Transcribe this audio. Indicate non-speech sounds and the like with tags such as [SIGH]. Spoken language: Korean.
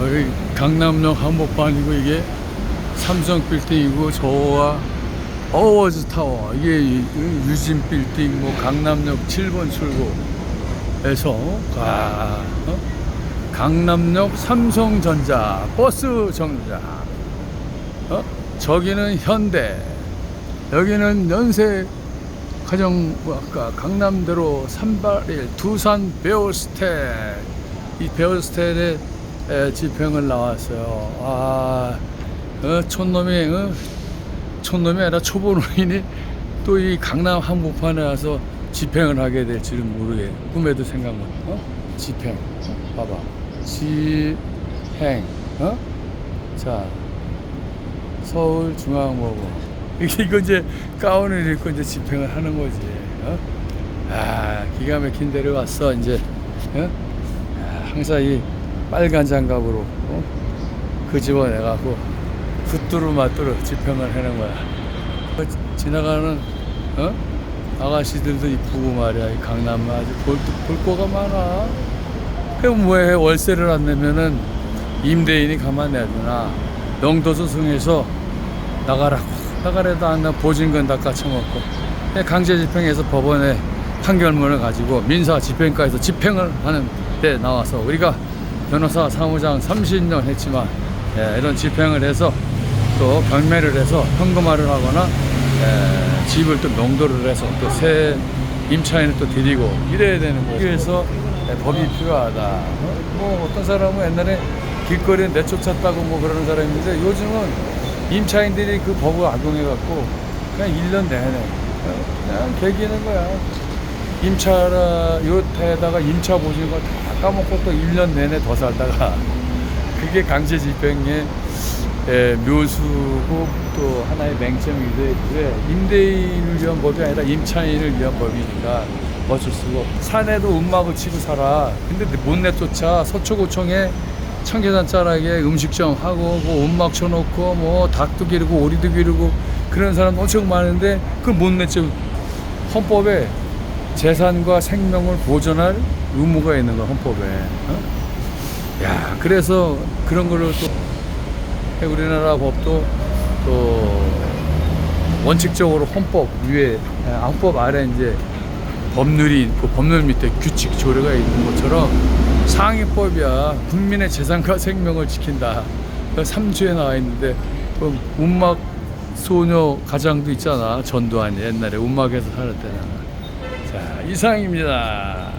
여기 강남역 한복판이고 이게 삼성 빌딩이고 저와 어워즈 타워 이게 유진 빌딩 뭐 강남역 7번 출구에서 가 어? 강남역 삼성전자 버스 정류장 어? 저기는 현대 여기는 연세 가정 뭐 강남대로 산발일 두산 베어스텔 이 베어스텔에 에, 집행을 나왔어요. 아 어, 촌놈이 어? 촌놈이 아니라 초보 노인이 또 이 강남 한복판에 와서 집행을 하게 될지는 모르게 꿈에도 생각 못. 어? 집행. 어? 봐봐. 집행. 어? 자 서울중앙법원 이거 이제 가운을 입고 이제 집행을 하는 거지. 어? 아 기가 막힌 데를 왔어 이제. 어? 아, 항상 이 빨간 장갑으로 어? 그 집어내갖고 굿두루 맞두루 집행을 하는 거야. 어, 지- 지나가는 어? 아가씨들도 이쁘고 말이야. 이 강남 아주 볼, 볼 거가 많아. 그럼 뭐해 월세를 안 내면은 임대인이 가만 놔두나 명도소 승에서 나가라고 나가래도 안나 보증금 다 까쳐먹고 강제 집행해서 법원에 판결문을 가지고 민사 집행과에서 집행을 하는 데 나와서 우리가 변호사 사무장 30년 했지만 예, 이런 집행을 해서 또 경매를 해서 현금화를 하거나 예, 집을 또 명도를 해서 또 새 임차인을 또 드리고 이래야 되는 거예요. 그래서 예, 법이 필요하다. 어? 뭐 어떤 사람은 옛날에 길거리에 내쫓았다고 뭐 그러는 사람이 있는데 요즘은 임차인들이 그 법을 악용해 갖고 그냥 1년 내내 어, 그냥 개기는 거야. 임차라 요태에다가 임차 보증금 다 까먹고 또 1년 내내 더 살다가 [LAUGHS] 그게 강제 집행의 에, 묘수고 또 하나의 맹점이 되는데 임대인을 위한 법이 아니라 임차인을 위한 법이니까 어쩔 수고. 산에도 음막을 치고 살아. 근데 못 내쫓아. 서초구청에 청계산 자락에 음식점 하고 뭐 음막 쳐놓고 뭐 닭도 기르고 오리도 기르고 그런 사람 엄청 많은데 그걸 못 내쫓 헌법에 재산과 생명을 보존할 의무가 있는 거야 헌법에. 어? 야 그래서 그런 거를 또 우리나라 법도 또 원칙적으로 헌법 위에 아, 헌법 아래 이제 법률이 있고 법률 밑에 규칙 조례가 있는 것처럼 상위법이야. 국민의 재산과 생명을 지킨다. 3주에 나와 있는데 그 운막 소녀 가장도 있잖아. 전두환이 옛날에 운막에서 살았대잖아. 자 이상입니다